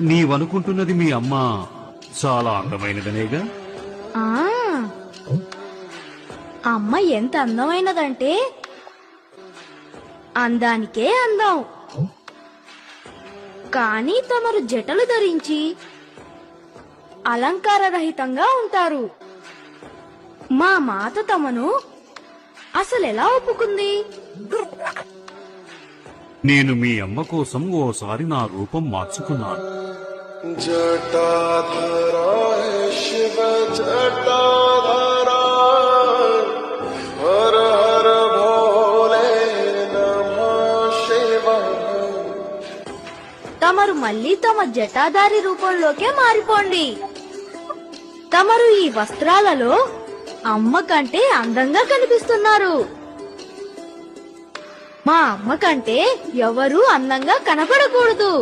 నీవనుకుంటున్నది మీ అమ్మ చాలా అందమైనదనేగా? ఆ. అమ్మ ఎంత అందమైనదంటే అందానికే అందం. కానీ తమరు జటలు ధరించి అలంకారరహితంగా ఉంటారు. మా మాత తమను అసలెలా ఒప్పుకుంది? నేను మీ అమ్మ కోసం ఓసారి నా రూపం మార్చుకున్నాను. తమరు మళ్ళీ తమ జటాధారి రూపంలోకే మారిపోండి. తమరు ఈ వస్త్రాలలో అమ్మ కంటే అందంగా కనిపిస్తున్నారు. మా అమ్మ కంటే ఎవరూ అందంగా కనపడకూడదు.